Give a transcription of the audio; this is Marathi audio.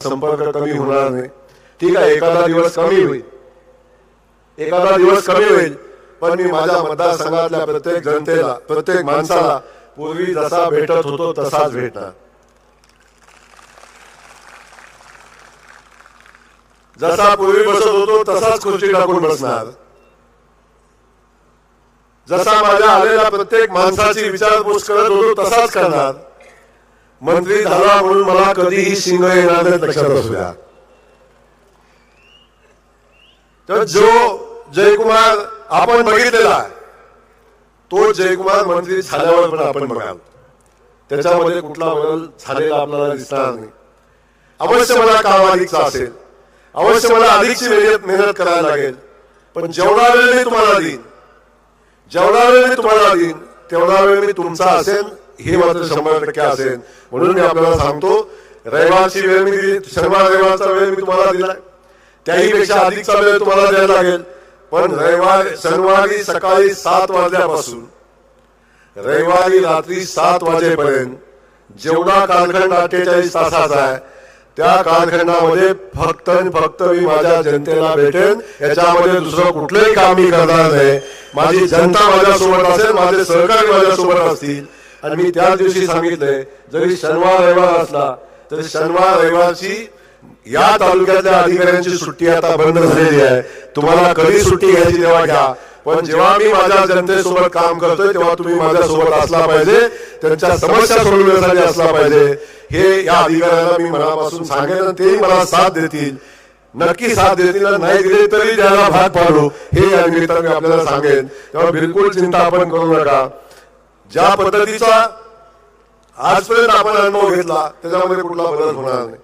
संपर्क कमी होणार नाही. ठीक आहे एखादा दिवस कमी होईल. एखादा दिवस कमी होईल पण मी माझ्या मतदारसंघातल्या प्रत्येक जनतेला प्रत्येक माणसाला पूर्वी जसा भेटत होतो तसाच भेटणार. जसा पूर्वी बसत होतो तसाच खुर्ची टाकून बसणार. जसा माझ्या आलेल्या प्रत्येक माणसाची विचारपूस करत होतो तसाच करणार. मंत्री झाला म्हणून मला कधीही शिंग येणार नाही लक्षात असू द्या. तर जो जयकुमार आपण बघितलेला आहे तो जयकुमार मंत्री झाल्यावर पण आपण बघाल. त्याच्यामध्ये कुठला बदल झालेला आपल्याला दिसणार नाही. अवश्य मला काम अधिकचा असेल. अवश्य मला अधिकची मेहनत मेहनत करायला लागेल. पण जेवढा वेळ मी तुम्हाला देईन जेवढा वेळ मी तुम्हाला देईन तेवढा वेळ मी तुमचा असेल. हे मात्र शंभर टक्के असेल. म्हणून मी आपल्याला सांगतो रविवारची वेळ मी दिली शनिवार रविवारचा वेळ मी तुम्हाला दिला त्याही पेक्षा अधिकचा वेळ तुम्हाला द्यायला लागेल. पण रविवार शनिवारी सकाळी सात वाजल्यापासून रविवारी रात्री सात वाजेपर्यंत जेवढा कालखंड अठ्ठेचाळीस तासाचा आहे त्या कालखंडामध्ये फक्त आणि फक्त मी माझ्या जनतेला भेटेन. याच्यामध्ये दुसरं कुठलंही काम मी करणार नाही. माझी जनता माझ्यासोबत असेल माझे सहकारी माझ्यासोबत असतील आणि मी त्याच दिवशी सांगितलंय जरी शनिवार रविवार असला तरी शनिवार रविवारची या तालुक्यातल्या अधिकाऱ्यांची सुट्टी आता बंद झालेली आहे. तुम्हाला कधी सुट्टी घ्यायची तेव्हा घ्या. पण जेव्हा मी माझ्या जनतेसोबत काम करतोय तेव्हा तुम्ही माझ्यासोबत असला पाहिजे त्यांच्या समस्या सोडवण्यासाठी असला पाहिजे. हे या अधिकाऱ्यांना मी मनापासून सांगेन तेही मला साथ देतील. नक्की साथ देतील नाही दिले तरी त्याला भाग पाडू. हे या निमित्ताने मी आपल्याला सांगेन. तेव्हा बिलकुल चिंता आपण करू नका. ज्या पद्धतीचा आजपर्यंत आपण अनुभव घेतला त्याच्यामध्ये कुठला बदल होणार नाही.